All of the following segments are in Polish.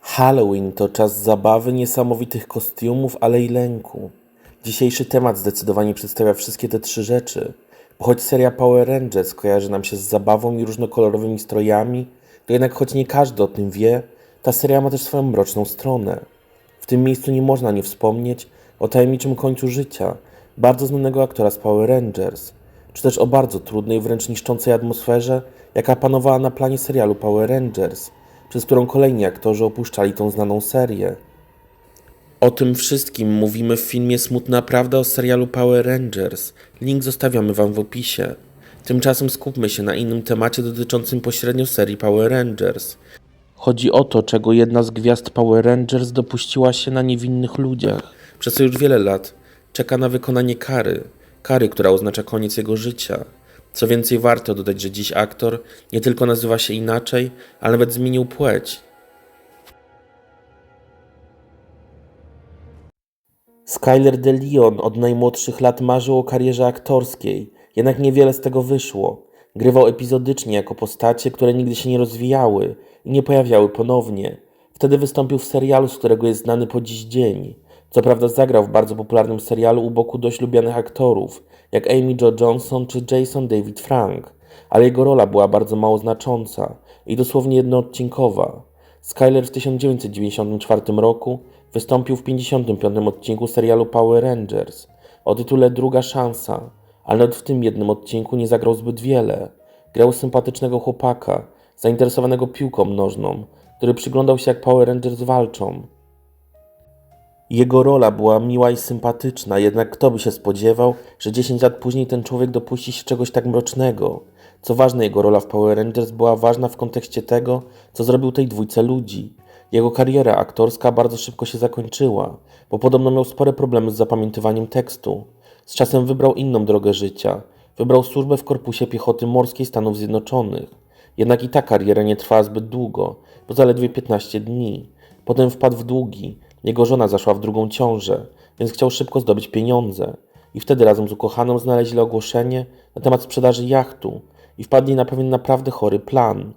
Halloween to czas zabawy, niesamowitych kostiumów, ale i lęku. Dzisiejszy temat zdecydowanie przedstawia wszystkie te trzy rzeczy. Bo choć seria Power Rangers kojarzy nam się z zabawą i różnokolorowymi strojami, to jednak choć nie każdy o tym wie, ta seria ma też swoją mroczną stronę. W tym miejscu nie można nie wspomnieć o tajemniczym końcu życia bardzo znanego aktora z Power Rangers, czy też o bardzo trudnej, wręcz niszczącej atmosferze, jaka panowała na planie serialu Power Rangers, przez którą kolejni aktorzy opuszczali tą znaną serię. O tym wszystkim mówimy w filmie Smutna Prawda o serialu Power Rangers. Link zostawiamy Wam w opisie. Tymczasem skupmy się na innym temacie dotyczącym pośrednio serii Power Rangers. Chodzi o to, czego jedna z gwiazd Power Rangers dopuściła się na niewinnych ludziach. Przez już wiele lat czeka na wykonanie kary. Kary, która oznacza koniec jego życia. Co więcej, warto dodać, że dziś aktor nie tylko nazywa się inaczej, ale nawet zmienił płeć. Skyler de Leon od najmłodszych lat marzył o karierze aktorskiej, jednak niewiele z tego wyszło. Grywał epizodycznie jako postacie, które nigdy się nie rozwijały i nie pojawiały ponownie. Wtedy wystąpił w serialu, z którego jest znany po dziś dzień. Co prawda zagrał w bardzo popularnym serialu u boku dość lubianych aktorów, jak Amy Jo Johnson czy Jason David Frank, ale jego rola była bardzo mało znacząca i dosłownie jednoodcinkowa. Skyler w 1994 roku wystąpił w 55 odcinku serialu Power Rangers o tytule Druga Szansa, ale nawet w tym jednym odcinku nie zagrał zbyt wiele. Grał sympatycznego chłopaka, zainteresowanego piłką nożną, który przyglądał się jak Power Rangers walczą. Jego rola była miła i sympatyczna, jednak kto by się spodziewał, że 10 lat później ten człowiek dopuści się czegoś tak mrocznego. Co ważne, jego rola w Power Rangers była ważna w kontekście tego, co zrobił tej dwójce ludzi. Jego kariera aktorska bardzo szybko się zakończyła, bo podobno miał spore problemy z zapamiętywaniem tekstu. Z czasem wybrał inną drogę życia. Wybrał służbę w Korpusie Piechoty Morskiej Stanów Zjednoczonych. Jednak i ta kariera nie trwała zbyt długo, bo zaledwie 15 dni. Potem wpadł w długi. Jego żona zaszła w drugą ciążę, więc chciał szybko zdobyć pieniądze. I wtedy razem z ukochaną znaleźli ogłoszenie na temat sprzedaży jachtu i wpadli na pewien naprawdę chory plan.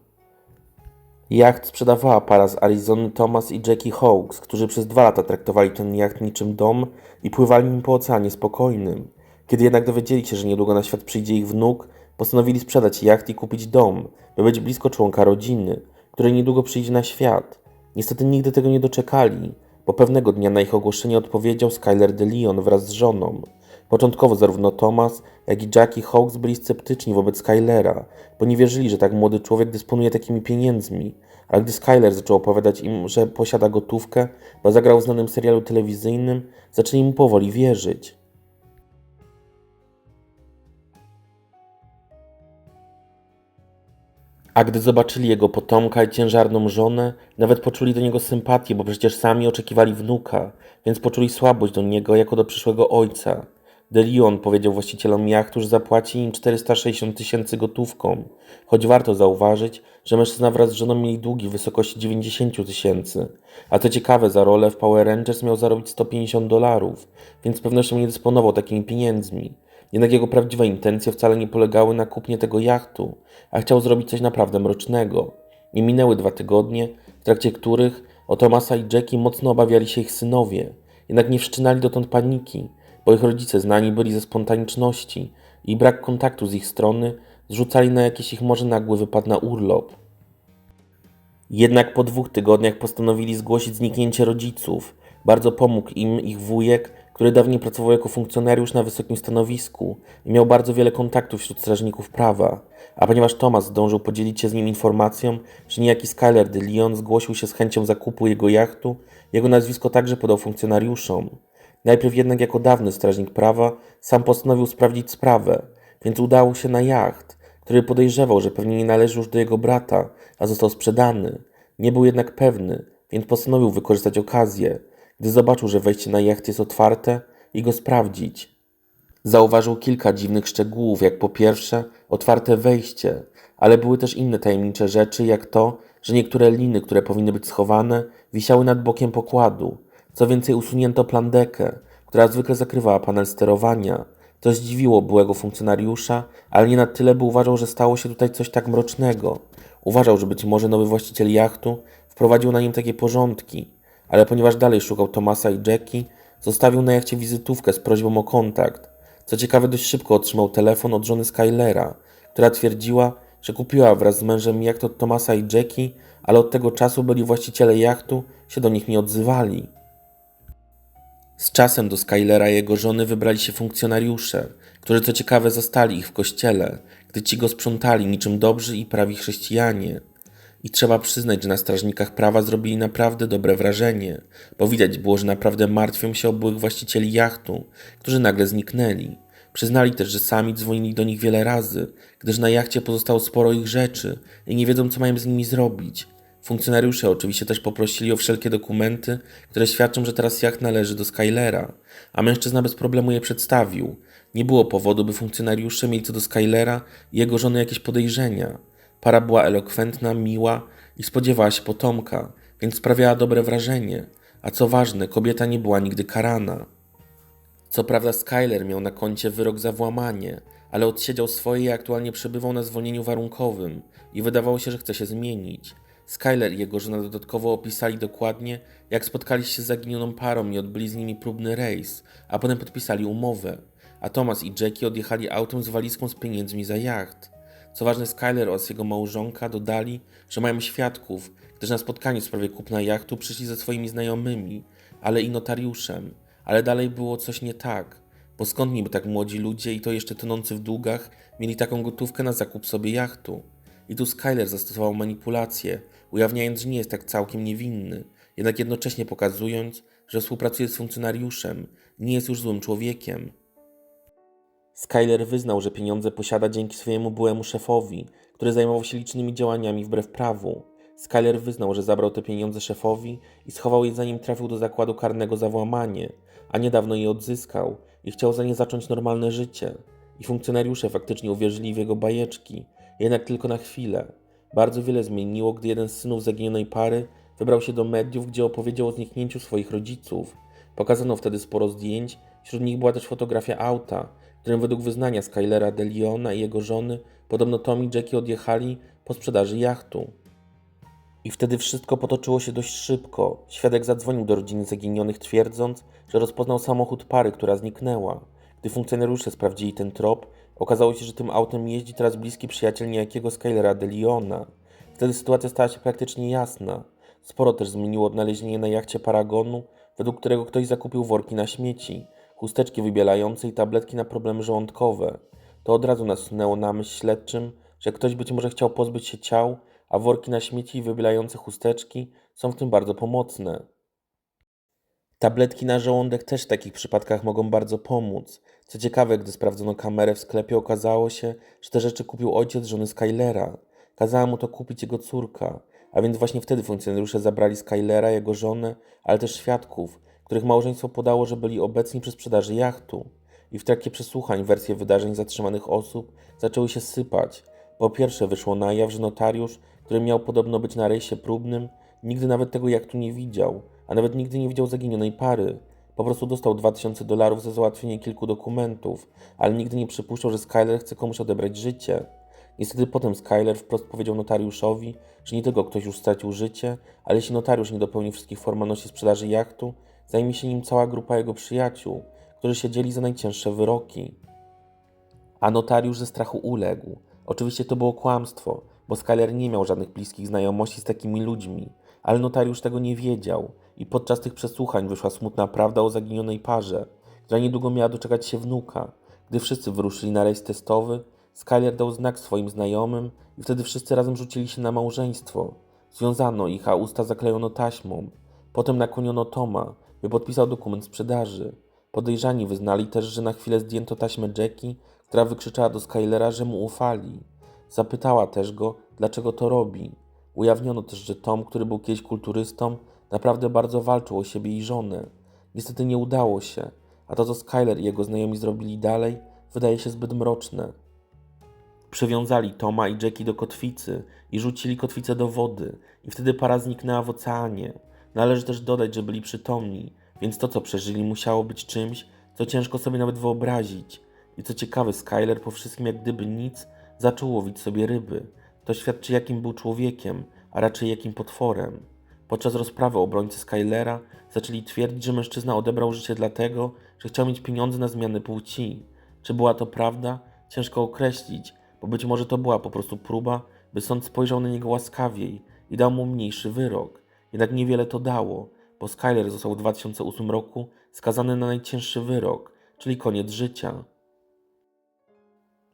Jacht sprzedawała para z Arizony Thomas i Jackie Hawks, którzy przez dwa lata traktowali ten jacht niczym dom i pływali nim po oceanie spokojnym. Kiedy jednak dowiedzieli się, że niedługo na świat przyjdzie ich wnuk, postanowili sprzedać jacht i kupić dom, by być blisko członka rodziny, której niedługo przyjdzie na świat. Niestety nigdy tego nie doczekali, bo pewnego dnia na ich ogłoszenie odpowiedział Skyler de Leon wraz z żoną. Początkowo zarówno Thomas, jak i Jackie Hawks byli sceptyczni wobec Skylera, bo nie wierzyli, że tak młody człowiek dysponuje takimi pieniędzmi. Ale gdy Skyler zaczął opowiadać im, że posiada gotówkę, bo zagrał w znanym serialu telewizyjnym, zaczęli mu powoli wierzyć. A gdy zobaczyli jego potomka i ciężarną żonę, nawet poczuli do niego sympatię, bo przecież sami oczekiwali wnuka, więc poczuli słabość do niego jako do przyszłego ojca. De Leon powiedział właścicielom jachtu, że zapłaci im 460 tysięcy gotówką, choć warto zauważyć, że mężczyzna wraz z żoną mieli długi w wysokości 90 tysięcy. A co ciekawe, za rolę w Power Rangers miał zarobić 150 dolarów, więc z pewnością nie dysponował takimi pieniędzmi. Jednak jego prawdziwe intencje wcale nie polegały na kupnie tego jachtu, a chciał zrobić coś naprawdę mrocznego. Nie minęły dwa tygodnie, w trakcie których o Tomasa i Jackie mocno obawiali się ich synowie. Jednak nie wszczynali dotąd paniki, bo ich rodzice znani byli ze spontaniczności i brak kontaktu z ich strony zrzucali na jakiś ich może nagły wypad na urlop. Jednak po dwóch tygodniach postanowili zgłosić zniknięcie rodziców. Bardzo pomógł im ich wujek, który dawniej pracował jako funkcjonariusz na wysokim stanowisku i miał bardzo wiele kontaktów wśród strażników prawa. A ponieważ Thomas zdążył podzielić się z nim informacją, że niejaki Skyler de Leon zgłosił się z chęcią zakupu jego jachtu, jego nazwisko także podał funkcjonariuszom. Najpierw jednak jako dawny strażnik prawa sam postanowił sprawdzić sprawę, więc udało się na jacht, który podejrzewał, że pewnie nie należy już do jego brata, a został sprzedany. Nie był jednak pewny, więc postanowił wykorzystać okazję, gdy zobaczył, że wejście na jacht jest otwarte i go sprawdzić. Zauważył kilka dziwnych szczegółów, jak po pierwsze otwarte wejście, ale były też inne tajemnicze rzeczy, jak to, że niektóre liny, które powinny być schowane, wisiały nad bokiem pokładu. Co więcej, usunięto plandekę, która zwykle zakrywała panel sterowania. To zdziwiło byłego funkcjonariusza, ale nie na tyle, by uważał, że stało się tutaj coś tak mrocznego. Uważał, że być może nowy właściciel jachtu wprowadził na nim takie porządki, ale ponieważ dalej szukał Tomasa i Jackie, zostawił na jachcie wizytówkę z prośbą o kontakt. Co ciekawe, dość szybko otrzymał telefon od żony Skylera, która twierdziła, że kupiła wraz z mężem jacht od Tomasa i Jackie, ale od tego czasu byli właściciele jachtu się do nich nie odzywali. Z czasem do Skylera i jego żony wybrali się funkcjonariusze, którzy co ciekawe zastali ich w kościele, gdy ci go sprzątali niczym dobrzy i prawi chrześcijanie. I trzeba przyznać, że na strażnikach prawa zrobili naprawdę dobre wrażenie, bo widać było, że naprawdę martwią się o byłych właścicieli jachtu, którzy nagle zniknęli. Przyznali też, że sami dzwonili do nich wiele razy, gdyż na jachcie pozostało sporo ich rzeczy i nie wiedzą, co mają z nimi zrobić. Funkcjonariusze oczywiście też poprosili o wszelkie dokumenty, które świadczą, że teraz jacht należy do Skylera, a mężczyzna bez problemu je przedstawił. Nie było powodu, by funkcjonariusze mieli co do Skylera i jego żony jakieś podejrzenia. Para była elokwentna, miła i spodziewała się potomka, więc sprawiała dobre wrażenie. A co ważne, kobieta nie była nigdy karana. Co prawda Skyler miał na koncie wyrok za włamanie, ale odsiedział swoje i aktualnie przebywał na zwolnieniu warunkowym i wydawało się, że chce się zmienić. Skyler i jego żona dodatkowo opisali dokładnie, jak spotkali się z zaginioną parą i odbyli z nimi próbny rejs, a potem podpisali umowę. A Thomas i Jackie odjechali autem z walizką z pieniędzmi za jacht. Co ważne, Skyler oraz jego małżonka dodali, że mają świadków, gdyż na spotkaniu w sprawie kupna jachtu przyszli ze swoimi znajomymi, ale i notariuszem. Ale dalej było coś nie tak, bo skąd niby tak młodzi ludzie i to jeszcze tonący w długach mieli taką gotówkę na zakup sobie jachtu? I tu Skyler zastosował manipulację, ujawniając, że nie jest tak całkiem niewinny, jednak jednocześnie pokazując, że współpracuje z funkcjonariuszem, nie jest już złym człowiekiem. Skyler wyznał, że pieniądze posiada dzięki swojemu byłemu szefowi, który zajmował się licznymi działaniami wbrew prawu. Skyler wyznał, że zabrał te pieniądze szefowi i schował je zanim trafił do zakładu karnego za włamanie, a niedawno je odzyskał i chciał za nie zacząć normalne życie. I funkcjonariusze faktycznie uwierzyli w jego bajeczki, jednak tylko na chwilę. Bardzo wiele zmieniło, gdy jeden z synów zaginionej pary wybrał się do mediów, gdzie opowiedział o zniknięciu swoich rodziców. Pokazano wtedy sporo zdjęć, wśród nich była też fotografia auta, którym według wyznania Skylera de Leona i jego żony podobno Tom i Jackie odjechali po sprzedaży jachtu. I wtedy wszystko potoczyło się dość szybko. Świadek zadzwonił do rodziny zaginionych, twierdząc, że rozpoznał samochód pary, która zniknęła. Gdy funkcjonariusze sprawdzili ten trop, okazało się, że tym autem jeździ teraz bliski przyjaciel niejakiego Skylera de Leona. Wtedy sytuacja stała się praktycznie jasna. Sporo też zmieniło odnalezienie na jachcie Paragonu, według którego ktoś zakupił worki na śmieci, chusteczki wybielające i tabletki na problemy żołądkowe. To od razu nasunęło na myśl śledczym, że ktoś być może chciał pozbyć się ciał, a worki na śmieci i wybielające chusteczki są w tym bardzo pomocne. Tabletki na żołądek też w takich przypadkach mogą bardzo pomóc. Co ciekawe, gdy sprawdzono kamerę w sklepie, okazało się, że te rzeczy kupił ojciec żony Skylera. Kazała mu to kupić jego córka, a więc właśnie wtedy funkcjonariusze zabrali Skylera, jego żonę, ale też świadków, których małżeństwo podało, że byli obecni przy sprzedaży jachtu. I w trakcie przesłuchań wersje wydarzeń zatrzymanych osób zaczęły się sypać. Po pierwsze wyszło na jaw, że notariusz, który miał podobno być na rejsie próbnym, nigdy nawet tego jachtu nie widział, a nawet nigdy nie widział zaginionej pary. Po prostu dostał 2000 dolarów za załatwienie kilku dokumentów, ale nigdy nie przypuszczał, że Skyler chce komuś odebrać życie. Niestety potem Skyler wprost powiedział notariuszowi, że nie tylko ktoś już stracił życie, ale jeśli notariusz nie dopełni wszystkich formalności sprzedaży jachtu, zajmie się nim cała grupa jego przyjaciół, którzy siedzieli za najcięższe wyroki. A notariusz ze strachu uległ. Oczywiście to było kłamstwo, bo Skyler nie miał żadnych bliskich znajomości z takimi ludźmi, ale notariusz tego nie wiedział i podczas tych przesłuchań wyszła smutna prawda o zaginionej parze, która niedługo miała doczekać się wnuka. Gdy wszyscy wyruszyli na rejs testowy, Skyler dał znak swoim znajomym i wtedy wszyscy razem rzucili się na małżeństwo. Związano ich, a usta zaklejono taśmą. Potem nakłoniono Toma, by podpisał dokument sprzedaży. Podejrzani wyznali też, że na chwilę zdjęto taśmę Jackie, która wykrzyczała do Skylera, że mu ufali. Zapytała też go, dlaczego to robi. Ujawniono też, że Tom, który był kiedyś kulturystą, naprawdę bardzo walczył o siebie i żonę. Niestety nie udało się, a to, co Skyler i jego znajomi zrobili dalej, wydaje się zbyt mroczne. Przywiązali Toma i Jackie do kotwicy i rzucili kotwicę do wody, i wtedy para zniknęła w oceanie. Należy też dodać, że byli przytomni, więc to, co przeżyli, musiało być czymś, co ciężko sobie nawet wyobrazić. I co ciekawe, Skyler po wszystkim jak gdyby nic zaczął łowić sobie ryby. To świadczy jakim był człowiekiem, a raczej jakim potworem. Podczas rozprawy obrońcy Skylera zaczęli twierdzić, że mężczyzna odebrał życie dlatego, że chciał mieć pieniądze na zmianę płci. Czy była to prawda? Ciężko określić, bo być może to była po prostu próba, by sąd spojrzał na niego łaskawiej i dał mu mniejszy wyrok. Jednak niewiele to dało, bo Skyler został w 2008 roku skazany na najcięższy wyrok, czyli koniec życia.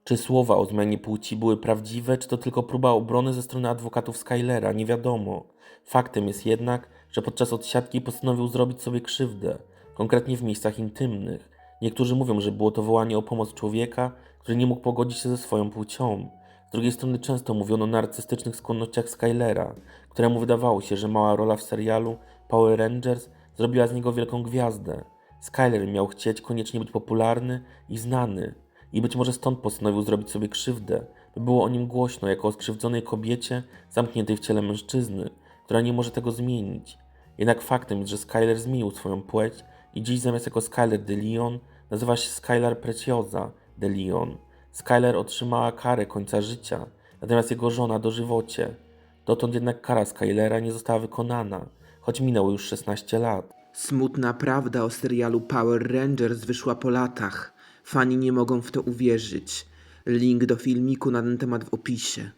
Czy słowa o zmianie płci były prawdziwe, czy to tylko próba obrony ze strony adwokatów Skylera, nie wiadomo. Faktem jest jednak, że podczas odsiadki postanowił zrobić sobie krzywdę, konkretnie w miejscach intymnych. Niektórzy mówią, że było to wołanie o pomoc człowieka, który nie mógł pogodzić się ze swoją płcią. Z drugiej strony często mówiono o narcystycznych skłonnościach Skylera, któremu wydawało się, że mała rola w serialu Power Rangers zrobiła z niego wielką gwiazdę. Skyler miał chcieć koniecznie być popularny i znany, i być może stąd postanowił zrobić sobie krzywdę, by było o nim głośno jako o skrzywdzonej kobiecie zamkniętej w ciele mężczyzny, która nie może tego zmienić. Jednak faktem jest, że Skyler zmienił swoją płeć i dziś zamiast jako Skyler de Leon nazywa się Skylar Preciosa de Leon. Skyler otrzymała karę końca życia, natomiast jego żona dożywocie. Dotąd jednak kara Skylera nie została wykonana, choć minęło już 16 lat. Smutna prawda o serialu Power Rangers wyszła po latach. Fani nie mogą w to uwierzyć. Link do filmiku na ten temat w opisie.